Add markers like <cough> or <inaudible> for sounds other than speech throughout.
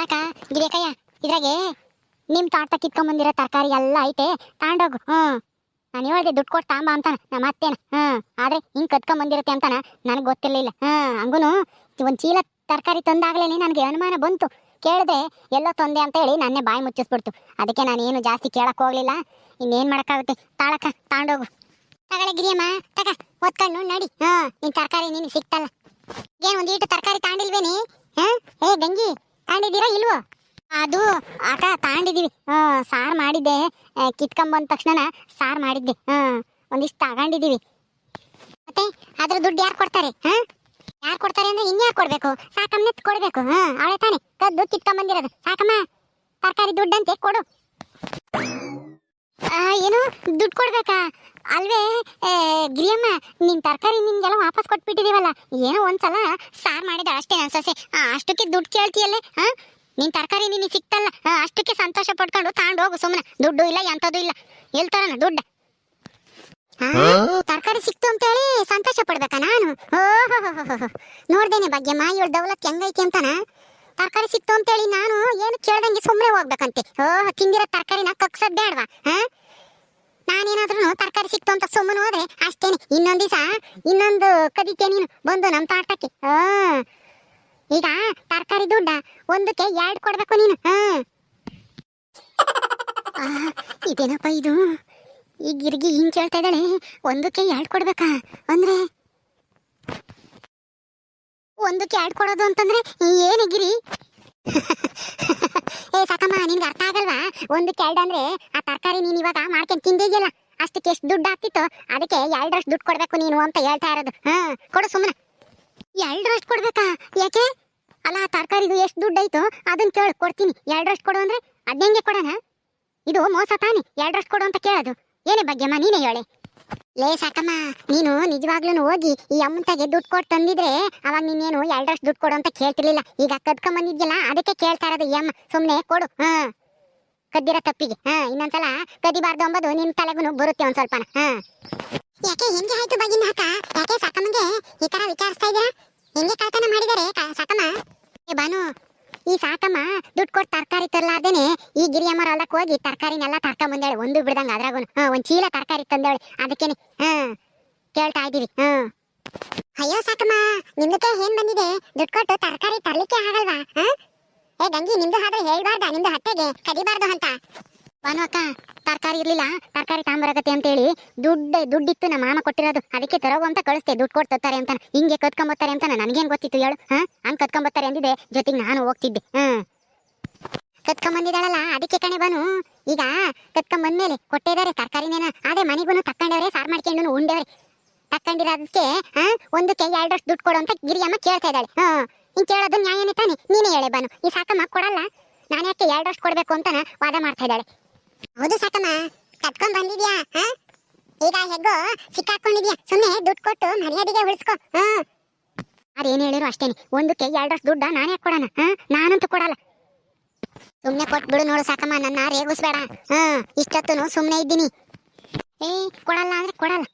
ತಾಳಕ ಗಿರಿಕಯ್ಯ ಇದ್ರಾಗೆ ನಿಮ್ ತೋಟ ಕಿತ್ಕೊಂಬಂದಿರೋ ತರಕಾರಿ ಎಲ್ಲ ಐತೆ ತಗೊಂಡೋಗು ಹ್ಮ್ ನಾನು ಹೇಳ್ದೆ ದುಡ್ಡು ಕೊಟ್ಟು ತಾಂಬ ಅಂತಾನ ನಮ್ಮ ಅತ್ತೇನ ಹ್ಮ್ ಆದ್ರೆ ಹಿಂಗ್ ಕತ್ಕೊಂಬಂದಿರತ್ತೆ ಅಂತಾನ ನನಗೆ ಗೊತ್ತಿರ್ಲಿಲ್ಲ ಹ್ಮ್ ಹಂಗುನು ಒಂದ್ ಚೀಲ ತರಕಾರಿ ತಂದಾಗ್ಲೇನೆ ನನಗೆ ಅನುಮಾನ ಬಂತು. ಕೇಳಿದೆ, ಎಲ್ಲೋ ತೊಂದೆ ಅಂತ ಹೇಳಿ ನನ್ನೇ ಬಾಯಿ ಮುಚ್ಚಿಸ್ಬಿಡ್ತು. ಅದಕ್ಕೆ ನಾನು ಏನು ಜಾಸ್ತಿ ಕೇಳಕ್ಕೆ ಹೋಗ್ಲಿಲ್ಲ. ಇನ್ನೇನ್ ಮಾಡಕ್ಕಾಗುತ್ತೆ? ತಾಳಕ, ತಾಂಡೋಗು. ತಗಳೆ ಗಿರಿಯಮ್ಮ, ತಗ ಓದ್ಕೊಂಡು ನಡಿ ಹಾ ನಿನ್ ತರಕಾರಿ ನೀನು ಸಿಕ್ತಲ್ಲ. ಏನ್ ಈಟು ತರಕಾರಿ ತಾಂಡಿಲ್ವೇನಿ? ಹಾ ಏ, ಗಂಗಿ ತಾಂಡಿದ್ದೀರಾ ಇಲ್ವೋ? ಅದು ಆಟ ತಾಂಡಿದೀವಿ ಹಾ ಸಾರು ಮಾಡಿದ್ದೆ. ಕಿತ್ಕೊಂಬಂದ ತಕ್ಷಣ ಸಾರು ಮಾಡಿದ್ದೆ. ಹಾ ಒಂದಿಷ್ಟು ತಗೊಂಡಿದ್ದೀವಿ. ಮತ್ತೆ, ಅದ್ರ ದುಡ್ಡು ಯಾರು ಕೊಡ್ತಾರೆ? ಹಾಂ ಯಾರು ಕೊಡ್ತಾರೆ ಅಂದ್ರೆ ಇನ್ಯಾರು ಕೊಡಬೇಕು? ಸಾಕಮ್ಮನೆ ಕೊಡ್ಬೇಕು. ಹಾಂ ಅವಳೆ ತಾನೆ. ಕದ್ದು ಕಿತ್ಕೊಂಬಂದಿರೋದು ಸಾಕಮ್ಮ, ತರಕಾರಿ ದುಡ್ಡಂತೆ ಕೊಡು. ಏನು? ದುಡ್ಡು ಕೊಡ್ಬೇಕಾ? ಅಲ್ವೇ ಗಿರಿಯಮ್ಮ ನಿನ್ ತರಕಾರಿ ನಿನ್ಗೆಲ್ಲ ವಾಪಸ್ ಕೊಟ್ಬಿಟ್ಟಿದೀವಲ್ಲ. ಏನೋ ಒಂದ್ಸಲ ಸಾರ್ ಮಾಡಿದ ಅಷ್ಟೇ ನನ್ ಸೊಸೆ ಅಷ್ಟಕ್ಕೆ ದುಡ್ಡು ಕೇಳ್ತೀಯಲ್ಲೇ ಹಾ ನಿನ್ ತರಕಾರಿ ನಿನಗೆ ಸಿಕ್ತಲ್ಲ ಅಷ್ಟಕ್ಕೆ ಸಂತೋಷ ಪಡ್ಕೊಂಡು ತಗೊಂಡು ಹೋಗು ಸುಮ್ಮನೆ ದುಡ್ಡು ಇಲ್ಲ ಎಂಥದ್ದು ಇಲ್ಲ. ಎಲ್ತಾರನ ದುಡ್ಡು. ತರಕಾರಿ ಸಿಕ್ತು ಅಂತೇಳಿ ಸಂತೋಷ ಪಡ್ಬೇಕಾ ನಾನು? ಓಹೋ ನೋಡ್ದೇನೆ ಭಾಗ್ಯಮ್ಮ ಇವಳು ದೌಲತ್ ಹೆಂಗೈತಿ ಅಂತಾನ? ತರಕಾರಿ ಸಿಕ್ತು ಅಂತೇಳಿ ನಾನು ಏನು ಕೇಳ್ದಂಗೆ ಸುಮ್ಮನೆ ಹೋಗ್ಬೇಕಂತೆ. ಓಹ್ ತಿಂದಿರೋ ತರಕಾರಿನ ಕಕ್ಸದ್ ಬೇಡವಾ ಹಾ ನಾನೇನಾದ್ರೂ ತರಕಾರಿ ಸಿಕ್ತು ಅಂತ ಸುಮ್ಮನೆ ಹೋದ್ರೆ ಅಷ್ಟೇನೆ. ಇನ್ನೊಂದ್ ದಿವಸ ಇನ್ನೊಂದು ಕದಿತೆ ನೀನು ಬಂದು ನಮ್ಮ ತೋಟಕ್ಕೆ. ಈಗ ತರಕಾರಿ ದುಡ್ಡ ಒಂದಕ್ಕೆ ಎರಡು ಕೊಡ್ಬೇಕು ನೀನು. ಇದೇನಪ್ಪ ಇದು? ಈ ಗಿರ್ಗಿ ಹಿಂಗ್ ಕೇಳ್ತಾ ಇದ್ದಾಳೆ. ಒಂದಕ್ಕೆ ಎರಡು ಕೊಡ್ಬೇಕಾ? ಅಂದ್ರೆ? ಒಂದಕ್ಕೆ ಎರಡು ಕೊಡೋದು ಅಂತಂದ್ರೆ ಏನು ಗಿರಿ? <laughs> ಏ ಸಾಕಮ್ಮ, ನಿನ್ಗೆ ಅರ್ಥ ಆಗಲ್ವಾ? ಒಂದಕ್ಕೆ ಎರಡು ಅಂದ್ರೆ ಆ ತರಕಾರಿ ನೀನ್ ಇವಾಗ ಮಾಡ್ಕೊಂಡು ತಿಂದಿದ್ಯಲ್ಲ. ಅಷ್ಟಕ್ಕೆ ಎಷ್ಟು ದುಡ್ಡು ಆಗ್ತಿತ್ತು ಅದಕ್ಕೆ ಎರಡರಷ್ಟು ದುಡ್ಡು ಕೊಡ್ಬೇಕು ನೀನು ಅಂತ ಹೇಳ್ತಾ ಇರೋದು. ಹಾ, ಕೊಡು ಸುಮ್ಮನೆ ಎರಡರಷ್ಟು ಕೊಡ್ಬೇಕಾ? ಯಾಕೆ? ಅಲ್ಲ ತರಕಾರಿದು ಎಷ್ಟು ದುಡ್ಡು ಐತೋ ಅದನ್ನ ಕೇಳಿ, ಕೊಡ್ತೀನಿ. ಎರಡರಷ್ಟು ಕೊಡು ಅಂದ್ರೆ ಅದ್ಹೆಂಗೆ ಕೊಡೋಣ? ಇದು ಮೋಸ ತಾನೆ ಎರಡರಷ್ಟು ಕೊಡು ಅಂತ ಕೇಳೋದು. ಏನೇ ಭಾಗ್ಯಮ್ಮ, ನೀನೇ ಹೇಳಿ. ಲೇ, ಸಾಕಮ್ಮ, ನೀನು ನಿಜವಾಗ್ಲೂ ಹೋಗಿ ಈ ಅಮ್ಮಂತಾಗೆ ದುಡ್ಡು ಕೊಟ್ಟು ತಂದಿದ್ರೆ ಅವಾಗ ನೀನೇನು ಎರಡರಷ್ಟು ದುಡ್ಡು ಕೊಡು ಅಂತ ಕೇಳ್ತಿರ್ಲಿಲ್ಲ. ಈಗ ಕದ್ಕೊಂಡ್ ಬಂದಿದ್ಯಲ್ಲ, ಅದಕ್ಕೆ ಕೇಳ್ತಾ ಇರೋದು ಈ ಅಮ್ಮ. ಸುಮ್ಮನೆ ಕೊಡು, ಹಾ. ಕದ್ದಿರೋ ತಪ್ಪಿಗೆ ಹಾ ಇನ್ನೊಂದ್ಸಲ ಕದಿಬಾರ್ದು ಅಂಬದು ನಿನ್ ತಲೆಗೂ ಬರುತ್ತೆ ಒಂದ್ ಸ್ವಲ್ಪ ಹಾ. ಯಾಕೆ ಹೆಂಗೆ ಆಯ್ತು ಬಗಿನ ಹಾಕ? ಯಾಕೆ ಸಾಕಮ್ಮಗೆ ಈ ತರ ವಿಚಾರಿಸ್ತಾ ಇದೀರಾ ಹೆಂಗೆ ಕಳ್ತನ ಮಾಡಿದಾರೆ ಸಾಕಮ್ಮ? ಏ ಬಾನು ಈ ಸಾಕಮ್ಮ ದುಡ್ಡು ಕೊಟ್ಟು ತರಕಾರಿ ತರಲಾರ್ದೇನೆ ಈ ಗಿರಿಯಮ್ಮರ ಹೊಲಕ್ಕೆ ಹೋಗಿ ತರಕಾರಿನೆಲ್ಲ ತರ್ಕೊಂಡ್ ಬಂದೇಳೆ ಒಂದು ಬಿಡ್ದಂಗ ಅದ್ರಾಗೂ ಹಾ ಒಂದ್ ಚೀಲ ತರಕಾರಿ ತಂದೇಳಿ ಅದಕ್ಕೇನೆ ಹಾ ಕೇಳ್ತಾ ಇದೀವಿ ಹಾ. ಅಯ್ಯೋ ಸಾಕಮ್ಮ ನಿಮ್ದಕ್ಕೆ ಏನ್ ಬಂದಿದೆ? ದುಡ್ಡು ಕೊಟ್ಟು ತರಕಾರಿ ತರ್ಲಿಕ್ಕೆ ಆಗಲ್ವಾ ಹಾ? ಏ, ಗಂಗಿ, ನಿಮ್ದು ಆದ್ರೆ ಹೇಳ್ಬಾರ್ದ? ನಿಮ್ದು ಹತ್ತೆಗೆ ಕದಿಬಾರ್ದು ಅಂತ. ಬಾನು ಅಕ್ಕ, ತರಕಾರಿ ಇರ್ಲಿಲ್ಲ? ತರಕಾರಿ ತಾಂಬರಕತ್ತೆ ಅಂತ ಹೇಳಿ ದುಡ್ಡು, ದುಡ್ಡಿತ್ತು ನಮ್ಮ ಮಾಮ ಕೊಟ್ಟಿರೋದು. ಅದಕ್ಕೆ ತರೋಗು ಅಂತ ಕಳಿಸ್ತೆ ದುಡ್ಡು ತರ್ತಾರೆ ಅಂತ. ಹಿಂಗೆ ಕತ್ಕೊಂಬತ್ತಾರೆ ಅಂತ ನನಗೇನ್ ಗೊತ್ತಿತ್ತು ಹೇಳು? ಹಾ? ಹಂಗ್ ಕತ್ಕೊಂಬತ್ತಾರೆ ಅಂದಿದೆ ಜೊತೆಗೆ ನಾನು ಹೋಗ್ತಿದ್ದೆ. ಹ್ಮ್ ಕತ್ಕೊಂಬಂದಿದ್ದಾಳಲ್ಲ ಅದಕ್ಕೆ ಕಣೆ ಬಾನು ಈಗ ಕತ್ಕೊಂಬಂದ್ಮೇಲೆ ಕೊಟ್ಟಿದ್ದಾರೆ ತರಕಾರಿನೇನ. ಅದೇ ಮನೆಗೂ ತಕ್ಕೊಂಡವ್ರೆ, ಸಾರ್ ಮಾಡ್ಕೊಂಡು ಉಂಡವ್ರೆ. ತಕ್ಕೊಂಡಿರೋದಕ್ಕೆ, ಹಾ? ಒಂದಕ್ಕೆ ಎರಡರಷ್ಟು ದುಡ್ಡು ಕೊಡು ಅಂತ ಗಿರಿಯಮ್ಮ ಕೇಳ್ತಾ ಇದ್ದಾಳೆ. ಹಾ. ಹಿಂಗ್ ಕೇಳೋದು ನ್ಯಾಯನೇ ತಾನೆ? ನೀನೇ ಹೇಳೆ ಬಾನು. ಈ ಸಾಕಮ್ಮ ಕೊಡಲ್ಲ. ನಾನು ಯಾಕೆ ಎರಡರಷ್ಟು ಕೊಡ್ಬೇಕು ಅಂತ ವಾದ ಮಾಡ್ತಾ ಇದ್ದಾಳೆ. ಹೌದು ಸಾಕಮ್ಮ. ಕಟ್ಕೊಂಡ್ ಬಂದಿದ್ಯಾ? ಈಗ ಹೆಗ್ಗೋ, ಸಿಕ್ಕಾಕೊಂಡಿದ್ಯಾ? ಸುಮ್ಮನೆ ದುಡ್ಡು ಕೊಟ್ಟು ಮರ್ಯಾದೆಗೆ ಉಳಿಸ್ಕೊ. ಹಾ ಅದೇನು ಹೇಳಿರು ಅಷ್ಟೇನೆ. ಒಂದಕ್ಕೆ ಎರಡರಷ್ಟು ದುಡ್ಡ ನಾನೇ ಕೊಡೋಣ? ಹಾ? ನಾನಂತೂ ಕೊಡಲ್ಲ. ಸುಮ್ಮನೆ ಕೊಟ್ಬಿಡು ನೋಡು ಸಾಕಮ್ಮ, ನನ್ನ ರೇಗಿಸ್ಬೇಡ ಹಾ ಇಷ್ಟೊತ್ತು ಸುಮ್ಮನೆ ಇದ್ದೀನಿ. ಏ, ಕೊಡಲ್ಲ ಅಂದ್ರೆ ಕೊಡಲ್ಲ.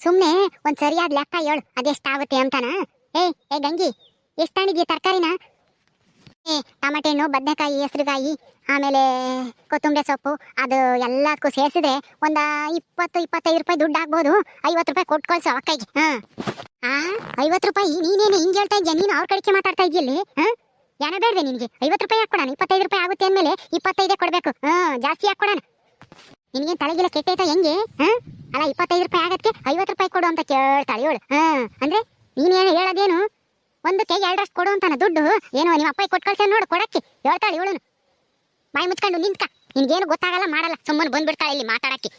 ಸುಮ್ಮನೆ ಒಂದು ಸರಿಯಾದ ಲೆಕ್ಕ ಹೇಳು. ಅದೆಷ್ಟಾಗುತ್ತೆ ಅಂತಾನ? ಏ ಏ ಗಂಗಿ. ಎಷ್ಟು ತಗೊಂಡಿದ್ಯಾ ತರಕಾರಿನ? ಏ ಟಮಾಟೆ ಹಣ್ಣು ಬದನೆಕಾಯಿ, ಹೆಸರುಗಾಯಿ, ಆಮೇಲೆ ಕೊತ್ತಂಬರಿ ಸೊಪ್ಪು, ಅದು ಎಲ್ಲದಕ್ಕೂ ಸೇರಿಸಿದ್ರೆ ಒಂದು ಇಪ್ಪತ್ತು, ಇಪ್ಪತ್ತೈದು ರೂಪಾಯಿ ದುಡ್ಡು ಆಗ್ಬೋದು. ಐವತ್ತು ರೂಪಾಯಿ ಕೊಟ್ಟು ಕಳ್ಸು ಅಕ್ಕೈಗೆ ಹಾಂ. ಐವತ್ತು ರೂಪಾಯಿ? ನೀನೇನು ಹಿಂಗೆ ಹೇಳ್ತಾ ಇದ್ಯಾ? ನೀನು ಅವ್ರ ಕಡೆಗೆ ಮಾತಾಡ್ತಾ ಇದೆಯಲ್ಲಿ ಹಾಂ? ಏನೋ ಬೇಡದೆ ನಿನಗೆ? ಐವತ್ತು ರೂಪಾಯಿ ಹಾಕ್ಕೊಡೋಣ. ಇಪ್ಪತ್ತೈದು ರೂಪಾಯಿ ಆಗುತ್ತೆ ಅಂದಮೇಲೆ ಇಪ್ಪತ್ತೈದೇ ಕೊಡಬೇಕು. ಹಾ, ಜಾಸ್ತಿ ಹಾಕೊಡೋಣ ನಿನಗೇನು ತಲೆಗಿಲ್ಲ ಕೆಟ್ಟೈತಾ ಹೆಂಗೆ? ಹಾಂ? ಅಲ್ಲ, ಇಪ್ಪತ್ತೈದು ರೂಪಾಯಿ ಆಗಕ್ಕೆ ಐವತ್ತು ರೂಪಾಯಿ ಕೊಡು ಅಂತ ಕೇಳ್ತಾಳೆ. ಇವಳು ಹಾ, ಅಂದ್ರೆ ನೀನೇನು ಹೇಳೋದೇನು? ಒಂದಕ್ಕೆ ಎರಡರಷ್ಟು ಕೊಡು ಅಂತಾನೆ ದುಡ್ಡು. ಏನೋ ನಿಮ್ಮ ಅಪ್ಪ ಕೊಟ್ಟು ಕಳ್ಸ ನೋಡು ಕೊಡಕ್ಕೆ. ಹೇಳ್ತಾಳೆ ಇವಳು. ಬಾಯಿ ಮುಚ್ಕೊಂಡು ನಿಂತ್ಕ. ನಿನ್ಗೇನು ಗೊತ್ತಾಗಲ್ಲ ಮಾಡಲ್ಲ. ಸುಮ್ಮನೆ ಬಂದ್ಬಿಡ್ತಾಳೆ ಇಲ್ಲಿ ಮಾತಾಡಕ್ಕೆ.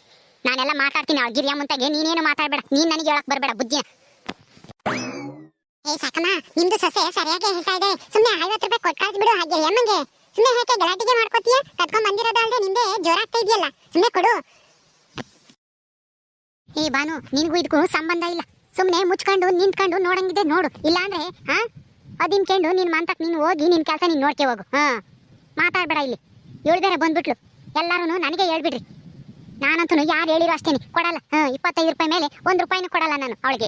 ನಾನೆಲ್ಲ ಮಾತಾಡ್ತೀನಿ ಅವಳು ಗಿರಿಯ ಮುಂತಾಗೆ. ನೀನೇನು ಮಾತಾಡಬೇಡ. ನೀನ್ ನನಗೆ ಹೇಳಕ್ ಬರಬೇಡ ಬುದ್ಧಿಯ ಏ ಸಾಕಮ್ಮ ನಿಮ್ದು ಸೊಸೆ ಸರಿಯಾಗಿ ಹೇಳ್ತಾ ಇದೆ. ಸುಮ್ಮನೆ ಐವತ್ತು ರೂಪಾಯಿ ಕೊಟ್ಟು ಕಳ್ಸ್ಬಿಡು ಹಾಗೆ ಎಮ್ಮಂಗೆ ಸುಮ್ಮನೆ ಹೇಗೆ ಗಲಾಟಿಗೆ ಮಾಡ್ಕೋತೀಯ? ಕಟ್ಕೊಂಡ್ ಬಂದಿರೋದು ಅಲ್ದೆ ನಿಂದೆ ಜೋರಾಗ್ತಾ ಇದೆಯಲ್ಲ. ಸುಮ್ಮನೆ ಕೊಡು. ಏ ಬಾನು ನಿನಗೂ ಇದಕ್ಕೂ ಸಂಬಂಧ ಇಲ್ಲ. ಸುಮ್ಮನೆ ಮುಚ್ಕೊಂಡು ನಿಂತ್ಕೊಂಡು ನೋಡಂಗಿದೆ, ನೋಡು. ಇಲ್ಲಾಂದ್ರೆ, ಹಾ? ಅದಿನ್ಕೊಂಡು ನಿನ್ ಮಂತಕ್ ನೀನು ಹೋಗಿ, ನಿನ್ ಕೆಲಸ ನೀನ್ ನೋಡ್ಕೆ ಹೋಗು. ಹಾ? ಮಾತಾಡ್ಬೇಡ ಇಲ್ಲಿ. ಇವಳು ಬೇರೆ ಬಂದ್ಬಿಟ್ಲು. ಎಲ್ಲಾರು ನನಗೆ ಹೇಳ್ಬಿಡ್ರಿ. ನಾನಂತೂ ಯಾರು ಹೇಳಿರೋ ಅಷ್ಟೇನೆ. ಕೊಡಲ್ಲ. ಹಾ, ಇಪ್ಪತ್ತೈದು ರೂಪಾಯಿ ಮೇಲೆ ಒಂದು ರೂಪಾಯಿನೂ ಕೊಡಲ್ಲ ನಾನು ಅವಳಿಗೆ.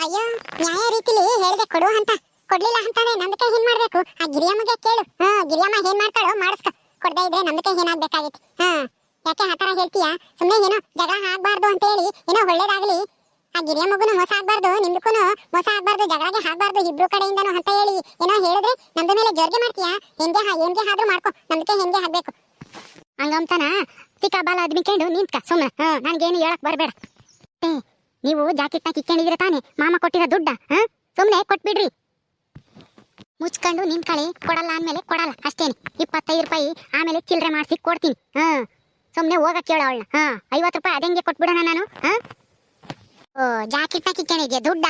ಅಯ್ಯೋ, ನ್ಯಾಯ ರೀತಿಲಿ ಹೇಳಿದೆ ಕೊಡು ಅಂತ. ಕೊಡ್ಲಿಲ್ಲ ಅಂತಾನೆ ನಂಬಿಕೆ ಏನ್ ಮಾಡ್ಬೇಕು. ಆ ಗಿರಿಯಮ್ಮಗೆ ಕೇಳು. ಹಾ, ಗಿರಿಯಮ್ಮ ಏನ್ ಮಾಡ್ತಾಳೋ, ಮಾಡಿಸ್ಕ. ಕೊಡದೆ ಇದ್ರೆ ನಂಬಿಕೆ ಏನಾಗ್ಬೇಕಾಗಿತ್ತು ಹಾ. ಯಾಕೆ ಆ ತರ ಹೇಳ್ತೀಯಾ? ಸುಮ್ಮನೆ ಏನೋ ಜಗಳ ಆಗ್ಬಾರ್ದು ಅಂತ ಹೇಳಿ ಏನೋ ಒಳ್ಳೇದಾಗ್ಲಿ ಆ ಗಿರಿಯ ಮಗುನ ಮೋಸ ಆಗ್ಬಾರ್ದು ನಿಮ್ಗೂ ಮೋಸ ಆಗ್ಬಾರ್ದು, ಜಗಳಗೆ ಹಾಕ್ಬಾರ್ದು, ಇಬ್ರು ಕಡೆಯಿಂದನೂ ಅಂತ ಹೇಳಿ ಏನೋ ಹೇಳಿದ್ರೆ ನಮ್ದ ಮೇಲೆ ಜೋರ್ಗೆ ಮಾಡ್ತೀಯಾ? ಹೆಂಗೆ ಹೆಂಗೆ ಆದ್ರೂ ಮಾಡ್ಕೊ ನಮ್ಗೆ ಹೆಂಗೆ ಆಗ್ಬೇಕು? ಹಂಗಂತಾನ? ಚಿಕ್ಕ ಬಾಲ ಅದ್ಮಿಕೊಂಡು ನಿಂತ್ಕ ಸುಮ್ಮನೆ ಹಾ, ನನ್ಗೇನು ಹೇಳಕ್ ಬರಬೇಡ. ನೀವು ಜಾಕೆಟ್ನ ಕಿಕ್ಕೊಂಡಿದ್ರೆ ತಾನೆ? ಮಾಮ ಕೊಟ್ಟಿರೋ ದುಡ್ಡ, ಹಾ? ಸುಮ್ಮನೆ ಕೊಟ್ಬಿಡ್ರಿ. ಮುಚ್ಕೊಂಡು ನಿಂತ್ಕೊಳ್ಳಿ ಕೊಡಲ್ಲ ಅಂದ್ಮೇಲೆ ಕೊಡಲ್ಲ, ಅಷ್ಟೇನೆ. ಇಪ್ಪತ್ತೈದು ರೂಪಾಯಿ ಆಮೇಲೆ ಚಿಲ್ಲರೆ ಮಾಡಿಸಿ ಕೊಡ್ತೀನಿ, ಹಾ? ಸುಮ್ಮನೆ ಹೋಗಕ್ಕೆ ಹೇಳ ಅವಳನ್ನ, ಹಾ? ಐವತ್ತು ರೂಪಾಯಿ ಅದಂಗೆ ಕೊಟ್ಬಿಡೋಣ ನಾನು, ಹಾ? ಓ ನ ಕಿತ್ಕೊಂಡಿದ್ಯಾ ದುಡ್ಡ?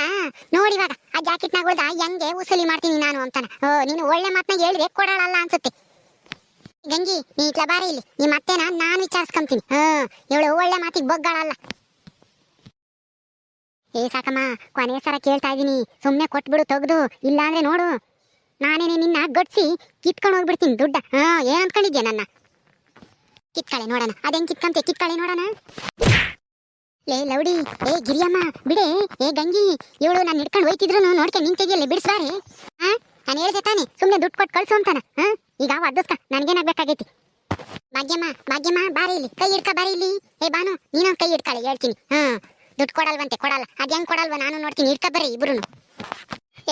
ನೋಡಿ ಇವಾಗ, ಆ ನ ಉಳ್ದ ಹೆಂಗೆ ಉಸೂಲಿ ಮಾಡ್ತೀನಿ ನಾನು ಅಂತಾನ. ಓ, ನೀನು ಒಳ್ಳೆ ಮಾತನ್ನ ಹೇಳಿದ್ರೆ ಕೊಡಲ್ಲ ಅನ್ಸುತ್ತೆ. ಗಂಗಿ, ನೀ ಇಟ್ಲ ಬಾರಿ ಇಲ್ಲಿ. ನಿಮ್ಮ ಅತ್ತೆನ ನಾನು ವಿಚಾರಿಸ್ಕೊಂತೀನಿ. ಹಾ, ಇವಳು ಒಳ್ಳೆ ಮಾತಿಗೆ ಬೊಗ್ಗಳಲ್ಲ. ಏ, ಸಾಕಮ್ಮ ಕೊನೆ ಸರ ಕೇಳ್ತಾ ಇದೀನಿ. ಸುಮ್ಮನೆ ಕೊಟ್ಬಿಡು, ತೆಗ್ದು. ಇಲ್ಲ ಅಂದ್ರೆ ನೋಡು. ನಾನೇನೆ ನಿನ್ನ ಗಡ್ಸಿ ಕಿತ್ಕೊಂಡು ಹೋಗ್ಬಿಡ್ತೀನಿ ದುಡ್ಡ. ಹಾ, ಏನ್ ಅನ್ಕೊಂಡಿದ್ಯಾ ನನ್ನ? ಕಿತ್ಕಳೆ ನೋಡೋಣ. ಅದೇನ್ ಕಿತ್ಕಂತೆ? ಕಿತ್ಕಳೆ ನೋಡೋಣ? ಲೇ, ಲೌಡಿ ಏ ಗಿರಿಯಮ್ಮ, ಬಿಡೆ, ಏ, ಗಂಗಿ, ಇವಳು ನಾನು ಹಿಡ್ಕೊಂಡು ಹೋಯ್ತಿದ್ರು ನೋಡ್ಕೆ ನಿಂತಿದ್ಯಲ್ಲ ಬಿಡಿಸ್ಬಾರಿ? ಹಾ ನಾನು ಹೇಳ್ದೆ ತಾನೆ ಸುಮ್ಮನೆ ದುಡ್ಡು ಕೊಟ್ಟು ಕಳ್ಸು ಅಂತಾನ ಹಾ ಈಗ ಒದ್ದಸ್ಕ ನನ್ಗೇನಾಗ್ಬೇಕಾಗೈತಿ? ಭಾಗ್ಯಮ್ಮ ಭಾಗ್ಯಮ್ಮ, ಬಾರಿ ಇಲ್ಲಿ, ಕೈ ಹಿಡ್ಕ, ಬಾರಿ ಇಲ್ಲಿ. ಏ, ಬಾನು, ನೀನು ಕೈ ಹಿಡ್ಕಾಳೆ ಹೇಳ್ತೀನಿ, ಹಾ. ದುಡ್ಡು ಕೊಡಲ್ವಂತೆ, ಕೊಡಲ್ಲ ಅದ್ ಹೆಂಗ್ ಕೊಡಲ್ವ, ನಾನು ನೋಡ್ತೀನಿ, ಹಿಡ್ಕ ಬರ್ರಿ ಇಬ್ರು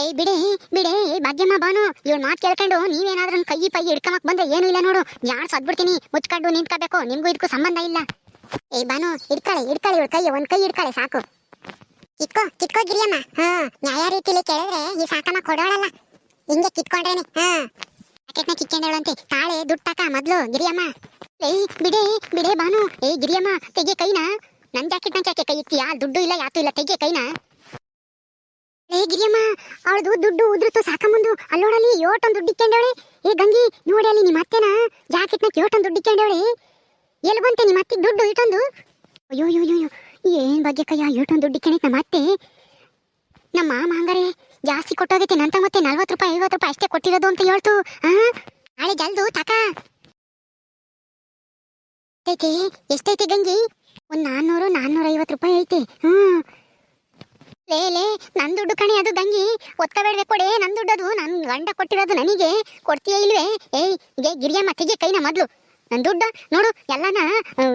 ಏಯ್, ಬಿಡೆ ಬಿಡೆ ಏ ಭಾಗ್ಯಮ್ಮ, ಬಾನು, ಇವಳು ಮಾತು ಕೇಳ್ಕೊಂಡು ನೀವೇನಾದ್ರೂ ಕೈ, ಪೈ ಹಿಡ್ಕಮಕ್ ಬಂದ್ರೆ ಏನು ಇಲ್ಲ ನೋಡು. ಯಾರು ಸದ್ಬಿಡ್ತೀನಿ, ಮುಚ್ಕೊಂಡು ನಿಂತ್ಕೋಬೇಕು, ನಿಮ್ಗೂ ಇದಕ್ಕೂ ಸಂಬಂಧ ಇಲ್ಲ. ಏಯ್ ಬಾನು ಹಿಡ್ಕಳೆ ಹಿಡ್ಕಳೆ ಇವಳು ಕೈ ಒಂದು ಕೈ ಹಿಡ್ಕಳೆ ಸಾಕು. ಕಿತ್ಕೋ ಕಿತ್ಕೋ ಗಿರಿಯಮ್ಮ. ಹಾ, ನ್ಯಾಯ ರೀತಿಲಿ ಕೇಳಿದ್ರೆ ಈ ಸಾಕಮ್ಮ ಕೊಡೋಳಲ್ಲ. ಹಿಂಗೆ ಕಿತ್ಕೊಂಡ್ರೇನೆ, ಹಾ. ಪ್ಯಾಕೆಟ್ನ ಕಿತ್ಕೊಂಡವಳಂತೆ ತಾಳೆ ದುಡ್ಡು ತಾಕ ಮೊದ್ಲು, ಗಿರಿಯಮ್ಮ. ಏಯ್, ಬಿಡೆ ಬಿಡೆ ಬಾನು. ಏ ಗಿರಿಯಮ್ಮ, ತೆಗೆ ಕೈನ. ನನ್ನ ಜಾಕೆಟ್ನ ಯಾಕೆ ಕೈ ಇಕ್ತೀಯಾ ದುಡ್ಡು ಇಲ್ಲ, ಯಾತು ಇಲ್ಲ, ತೆಗೆ ಕೈನ. ಏ ಗಿರಿಯಮ್ಮ, ಅವಳದು ದುಡ್ಡು ಉದ್ರತು ಸಾಕಂಬಂದು ಅಲ್ಲೋಡಲಿ ಯೋಟೊಂದು ದುಡ್ಡು ಇಕ್ಕೊಂಡವಳೆ. ಏ, ಗಂಗಿ ನೋಡಿ ಅಲ್ಲಿ ನಿಮ್ಮ ಅತ್ತೆನ? ಜಾಕೆಟ್ನ ಯೋಟೊಂದು ದುಡ್ಡು ಇಕ್ಕೊಂಡವಳೆ. ಎಲ್ಲಿ ಬಂತೆ ನಿಮ್ಮ ಅತ್ತಿಗೆ ದುಡ್ಡು ಇಟ್ಟೊಂದು ಅಯ್ಯೋ ಅಯ್ಯೋ ಅಯ್ಯೋ ಏನ್ ಬಗ್ಗೆ ಕಯ್ಯ ಇಟ್ಟೊಂದು ದುಡ್ಡು ಇಕ್ಕೊಂಡೈತೆ ನಮ್ಮ ಅತ್ತೆ. ನಮ್ಮ ಮಾಮ ಹಂಗಾರೆ ಜಾಸ್ತಿ ಕೊಟ್ಟೋಗೈತೆ. ನಂತ ಮತ್ತೆ ನಲ್ವತ್ತು ರೂಪಾಯಿ, ಐವತ್ತು ರೂಪಾಯಿ ಅಷ್ಟೇ ಕೊಟ್ಟಿರೋದು ಅಂತ ಹೇಳ್ತು. ಹಾಳೆ ನಾಳೆ ಜಲ್ದು, ತಕ. ಐತೆ ಎಷ್ಟೈತೆ ಗಂಗಿ? ಒಂದ್ ನಾನ್ನೂರು ನಾನ್ನೂರ ಐವತ್ತು ರೂಪಾಯಿ ಐತೆ. ಹ್ಮ್ ಲೇ ಲೇ, ನನ್ ದುಡ್ಡು ಕಣಿ ಅದು ಗಂಗಿ. ಒತ್ಕೋಬೇಡ್ದೆ ಕೊಡೆ, ನನ್ ದುಡ್ಡು ಅದು ನನ್ನ ಗಂಡ ಕೊಟ್ಟಿರೋದು ನನಗೆ. ಕೊಡ್ತೀಯ ಇಲ್ವೇ? ಏಯ್ ಗಿರಿಯಮ್ಮ, ತೆಗೆ ಕೈನ ಮೊದ್ಲು. ದುಡ್ಡು ನೋಡು, ಎಲ್ಲಾನ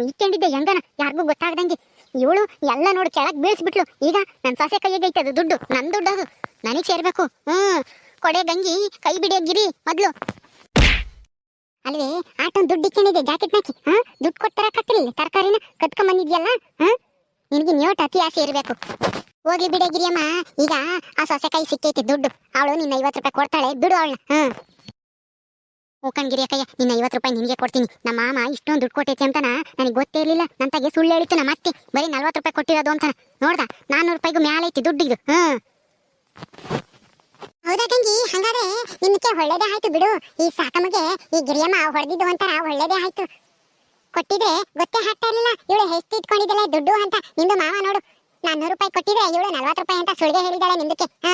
ಇಟ್ಕೊಂಡಿದ್ದೆ ಹೆಂಗನ ಯಾರಿಗೂ ಗೊತ್ತಾಗ್ದಂಗೆ. ಇವಳು ಎಲ್ಲ ನೋಡು, ಕೆಳಗ್ ಬೀಳ್ಸ್ಬಿಟ್ಲು. ಈಗ ನನ್ ಸೊಸೆ ಕೈಯಾಗ ಅದು ದುಡ್ಡು, ನನ್ ದುಡ್ಡು ಅದು. ನನಗೆ ಸೇರ್ಬೇಕು. ಹ್ಮ್, ಕೊಡೆ ಗಂಗಿ, ಕೈ ಬಿಡಿಯ ಗಿರಿ, ಮೊದ್ಲು. ಅಲ್ವೇ ಆಟೋ ದುಡ್ಡು ಇಟ್ಕೊಂಡಿದ್ದೆ ಜಾಕೆಟ್ ಹಾಕಿ ಹಾ, ದುಡ್ಡು ಕೊಟ್ಟಾರ ಕಟ್ಟಿಲ್ಲ ತರಕಾರಿನ ಕತ್ಕೊಂಡ್ ಬಂದಿದ್ಯಲ್ಲ? ಹಾ, ನಿನಗೆ ನೋಟ್ ಅತಿ ಆಸೆ ಇರಬೇಕು. ಹೋಗ್ಲಿ ಬಿಡೆ ಗಿರಿಯಮ್ಮ, ಈಗ ಆ ಸೊಸೆ ಕೈ ಸಿಕ್ಕೈತಿ ದುಡ್ಡು. ಅವಳು ನಿನ್ನ ಐವತ್ತು ರೂಪಾಯಿ ಕೊಡ್ತಾಳೆ, ಬಿಡು ಅವಳನ್ನ. ಹ್ಮ್ ಹೋಕಣ್ ಅಕ್ಕಯ್ಯ ನಿನ್ನ ಐವತ್ತು ರೂಪಾಯಿ ನಿನಗೆ ಕೊಡ್ತೀನಿ. ನಮ್ಮ ಮಾಮ ಇಷ್ಟೊಂದು ದುಡ್ಡು ಕೊಟ್ಟೈತಿ ಅಂತ ನನಗೆ ಗೊತ್ತೇ ಇರಲಿಲ್ಲ. ನನ್ನ ತಗೆ ಸುಳ್ಳು ಹೇಳಿತ್ತು ನಮ್ಮ ಅತ್ತೆ ಬರೀ ನಲ್ವತ್ತು ರೂಪಾಯಿ ಕೊಟ್ಟಿರೋದು ಅಂತ ನೋಡ್ದ? ನಾನ್ನೂರು ರೂಪಾಯಿಗೂ ಮ್ಯಾಲೆ ಐತಿ ದುಡ್ಡು ಹ್ಮ್. ಹೌದಾ ತಂಗಿ ಹಂಗಾದ್ರೆ ನಿಮಗೆ ಒಳ್ಳೇದೇ ಆಯ್ತು ಬಿಡು. ಈ ಸಾಕಮ್ಮಗೆ ಈ ಗಿರಿಯಮ್ಮ ಹೊಡೆದಿದ್ದು ಒಂಥರ ಒಳ್ಳೇದೇ ಆಯ್ತು. ಕೊಟ್ಟಿದ್ರೆ ಗೊತ್ತೇ ಹಾಕ್ತಾ ಇರಲಿಲ್ಲ. ಇವಳು ಎಷ್ಟು ಇಟ್ಕೊಂಡಿದ್ದಲ್ಲ ದುಡ್ಡು ಅಂತ. ನಿಂದು ಮಾವ ನೋಡು. ನಾನ್ನೂರು ರೂಪಾಯಿ ಕೊಟ್ಟಿದ್ರೆ ಇವಳು ನಲ್ವತ್ತು ರೂಪಾಯಿ ಅಂತ ಸುಳ್ಗೆ ಹೇಳಿದಾಳೆ ನಿಮ್ದಕ್ಕೆ ಹಾ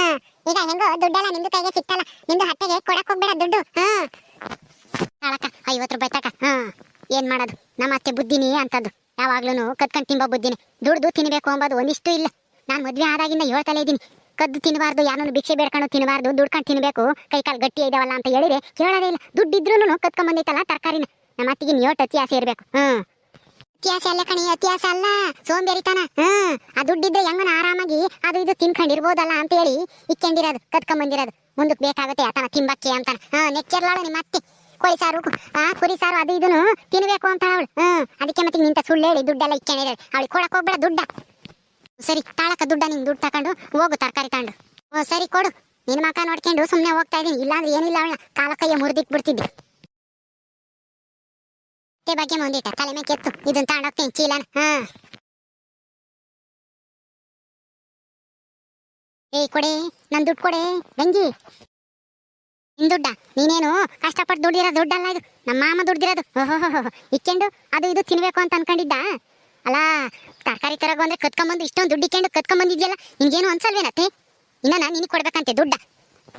ಈಗ ಹೆಂಗೋ ದುಡ್ಡೆಲ್ಲ ನಿಂದು ಕೈಗೆ ಸಿಕ್ತಲ್ಲ ನಿಂದು ಹತ್ತೆಗೆ ಕೊಡಕ್ ಹೋಗ್ಬೇಡ ದುಡ್ಡು. ಹಾ ತಾಳಕ್ಕ ಐವತ್ತು ರೂಪಾಯಿ ತಕ ಹಾ, ಏನ್ ಮಾಡೋದು? ನಮ್ಮ ಅತ್ತೆ ಬುದ್ಧಿನಿ ಅಂತದ್ದು. ಯಾವಾಗ್ಲೂ ಕದ್ಕೊಂಡ್ ತಿಂಬೋ ಬುದ್ಧಿನಿ. ದುಡ್ದು ತಿನ್ಬೇಕು ಅಂಬೋದು ಒಂದಿಷ್ಟು ಇಲ್ಲ. ನಾನು ಮದ್ವೆ ಆದಾಗಿಂದ ಹೇಳ್ತಲೇ ಇದ್ದೀನಿ ಕದ್ದು ತಿನ್ನಬಾರ್ದು ಯಾರನ್ನು ಭಿಕ್ಷೆ ಬೇಡ್ಕೊಂಡು ತಿನ್ನಬಾರ್ದು ದುಡ್ಕೊಂಡು ತಿನ್ಬೇಕು ಕೈ ಕಾಲು ಗಟ್ಟಿ ಇದಾವಲ್ಲ ಅಂತ ಹೇಳಿದ್ರೆ ಕೇಳೋದೇ ಇಲ್ಲ. ದುಡ್ಡಿದ್ರೂ ಕತ್ಕೊಂಡ್ ಬಂದೈತಲ್ಲ ತರಕಾರಿನ. ನಮ್ಮ ಅತ್ತಿಗೆ ನೀಟ್ ಅತಿಹಾಸ ಇರ್ಬೇಕು. ಹ್ಮ್. ಇತಿಹಾಸ ಅಲ್ಲ ಕಣಿ ಇತಿಹಾಸ ಅಲ್ಲ. ಸೋಂಬೇರಿತನ. ಹ್ಮ್. ಆ ದುಡ್ಡಿದ್ರೆ ಹೆಂಗನ ಆರಾಮಾಗಿ ಅದು ಇದು ತಿನ್ಕೊಂಡಿರ್ಬೋದಲ್ಲ ಅಂತ ಹೇಳಿ ಇಕ್ಕೊಂಡಿರೋದು ಕತ್ಕೊಂಡ್ ಬಂದಿರೋದು. ಮುಂದಕ್ಕೆ ಬೇಕಾಗುತ್ತೆ ಆತನ ತಿಂಬಕ್ಕೆ ಅಂತ ಹಾ, ನೆಚ್ಚರ್ಲಾಳು ನಿಮ್ಮ ಅತ್ತೆ. ಕೋಳಿ ಸಾರು ಆ, ಕುರಿ ಸಾರು ಅದು ಇದನ್ನು ತಿನ್ಬೇಕು ಅಂತ ಅವಳು. ಹ್ಮ್ ಅದಕ್ಕೆ ಮತ್ತೆ ನಿಂತ ಸುಳ್ಳು ಹೇಳಿ, ದುಡ್ಡೆಲ್ಲ ಇಕ್ಕೊಂಡಿದ್ದಾರೆ ಅವಳಿಗೆ ಕೊಡಕ್ ಹೋಗ್ಬೇಡ, ದುಡ್ಡ. ಸರಿ, ತಾಳಕ ದುಡ್ಡ ನಿಂಗೆ ದುಡ್ಡು ತಕೊಂಡು ಹೋಗು ತರಕಾರಿ ತಗೊಂಡು. ಓ ಸರಿ, ಕೊಡು. ನಿನ್ನ ಮಕ ನೋಡ್ಕೊಂಡು ಸುಮ್ಮನೆ ಹೋಗ್ತಾ ಇದೀನಿ ಇಲ್ಲಾಂದ್ರೆ ಏನಿಲ್ಲ ಅವಳ. ಕಾಲ ಕೈಯ ಮುರಿದಿಟ್ ಬಿಡ್ತಿದ್ದೆ. ಬಗ್ಗೆ ಮುಂದಿಟ್ಟ. ತಲೆ ಮೇಲೆ ಕೆತ್ತು. ಇದನ್ನ ತಗೊಂಡೋಗ್ತೀನಿ ಚೀಲನ. ಹಾ ಏಯ್, ಕೊಡೆ. ನನ್ ದುಡ್ಡು ಕೊಡೆ. ಗಂಗಿ ನಿನ್ ದುಡ್ಡ? ನೀನೇನು ಕಷ್ಟಪಟ್ಟು ದುಡ್ಡಿರೋ ದುಡ್ಡಲ್ಲ ಇದು? ನಮ್ಮ ಮಾಮ ದುಡ್ದಿರೋದು. ಓಹೋ ಇಕ್ಕೊಂಡು? ಅದು ಇದು ತಿನ್ಬೇಕು ಅಂತ ಅನ್ಕೊಂಡಿದ್ದ? ಅಲ್ಲ ತರಕಾರಿ ತರಗು ಅಂದ್ರೆ ಕತ್ಕೊಂಬಂದು ಇಷ್ಟೊಂದು ದುಡ್ಡು ಇಕ್ಕೊಂಡು ಕತ್ಕೊಂಬಂದಿದ್ಯಲ್ಲ ನಿನ್ಗೇನು ಅನ್ಸಲ್ವೇನತ್ತೆ? ಇನ್ನ ನಾನು ಕೊಡ್ಬೇಕಂತೆ ದುಡ್ಡ.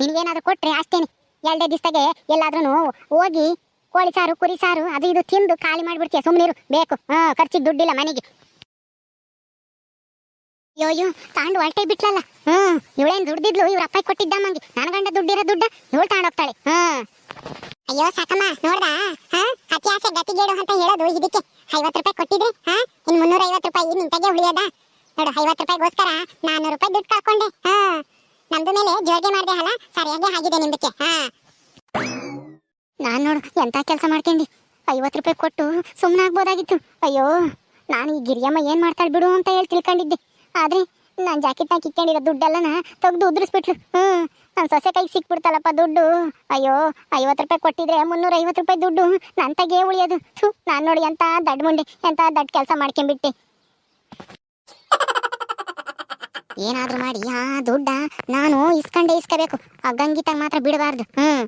ನಿನ್ಗೇನಾದ್ರೂ ಕೊಟ್ರೆ ಅಷ್ಟೇನೆ. ಎರಡೇ ದಿವಸದಾಗೆ ಎಲ್ಲಾದ್ರೂ ಹೋಗಿ ಕೋಳಿ ಸಾರು, ಕುರಿ ಸಾರು, ಅದು ಇದು ತಿಂದು ಖಾಲಿ ಮಾಡ್ಬಿಡ್ತೀಯ. ಸುಮ್ಮನಿರು ಬೇಕು. ಹಾ, ಖರ್ಚಿಗೆ ದುಡ್ಡಿಲ್ಲ ಮನೆಗೆ. ಯೋಯೋ ತಾಂಡು ಹೊರಟೆ ಬಿಟ್ಲಲ್ಲ? ಹ್ಮ್ ಇವಳೇನ್ ದುಡ್ದಿದ್ಲು? ಇವ್ರ ಅಪ್ಪ ಕೊಟ್ಟಿದ್ದ ಮಂಗಿ ನನ್ನ ಗಂಡ ದುಡ್ಡಿರೋ ದುಡ್ಡ ಇವಳು ತಾಂಡೋಗ್ತಾಳೆ ಹ್ಮ್. ಅಯ್ಯೋ ಸಾಕಮ್ಮ ನೋಡ್ದಾ? ಹಾ ಅತಿ ಆಸೆ ಗತಿಗೇಡು ಅಂತ ಹೇಳೋದು ಇದಕ್ಕೆ. ಐವತ್ತು ರೂಪಾಯಿ ಕೊಟ್ಟಿದ್ರೆ ಹಾ ಇನ್ ಮುನ್ನೂರ ಐವತ್ತು ರೂಪಾಯಿ ನಿಂತಾಗೆ ಉಳಿಯೋದ? ನೋಡು ಐವತ್ತು ರೂಪಾಯಿಗೋಸ್ಕರ ನಾನ್ನೂರು ರೂಪಾಯಿ ದುಡ್ಡು ಕಳ್ಕೊಂಡೆ. ಹಾ ನಮ್ದು ಮೇಲೆ ಜೋಗೆ ಮಾಡ್ದೆ ಅಲ್ಲ ಸರಿಯಾಗಿ ಆಗಿದೆ ನಿಮ್ದಕ್ಕೆ ಹಾ. ನಾನ್ ನೋಡು ಎಂತ ಕೆಲಸ ಮಾಡ್ಕೊಂಡಿ? ಐವತ್ತು ರೂಪಾಯಿ ಕೊಟ್ಟು ಸುಮ್ಮನೆ ಆಗ್ಬೋದಾಗಿತ್ತು ಅಯ್ಯೋ ನಾನು ಈ ಗಿರಿಯಮ್ಮ ಏನ್ ಮಾಡ್ತಾಳೆ ಬಿಡು ಅಂತ ಹೇಳಿ ತಿಳ್ಕೊಂಡಿದ್ದೆ. ಆದ್ರೆ ನಾನು ಜಾಕೆಟ್ನಾಗ ಕಿಕ್ಕೊಂಡಿರೋ ದುಡ್ಡೆಲ್ಲನ ತೆಗ್ದು ಉದ್ರಿಸ್ಬಿಟ್ಲು. ಹ್ಮ್ ನನ್ನ ಸೊಸೆ ಕೈಗೆ ಸಿಕ್ಬಿಡ್ತಲ್ಲಪ್ಪ ದುಡ್ಡು. ಅಯ್ಯೋ, ಐವತ್ತು ರೂಪಾಯಿ ಕೊಟ್ಟಿದ್ರೆ ಮುನ್ನೂರ ಐವತ್ತು ರೂಪಾಯಿ ದುಡ್ಡು. ನನ್ನ ತಗೇ ಉಳಿಯೋದು. ಥೂ, ನಾನು ನೋಡಿ ಎಂತ ದಡ್ಡ ಮುಂಡೆ, ಎಂತ ದಡ್ಡ ಕೆಲಸ ಮಾಡ್ಕೊಂಡ್ಬಿಟ್ಟೆ ಏನಾದ್ರೂ ಮಾಡಿ, ಆ ದುಡ್ಡ ನಾನು ಇಸ್ಕೊಂಡೇ ಇಸ್ಕೋಬೇಕು. ಆ ಗಂಗಿತಾಗ ಮಾತ್ರ ಬಿಡಬಾರ್ದು. ಹ್ಮ್.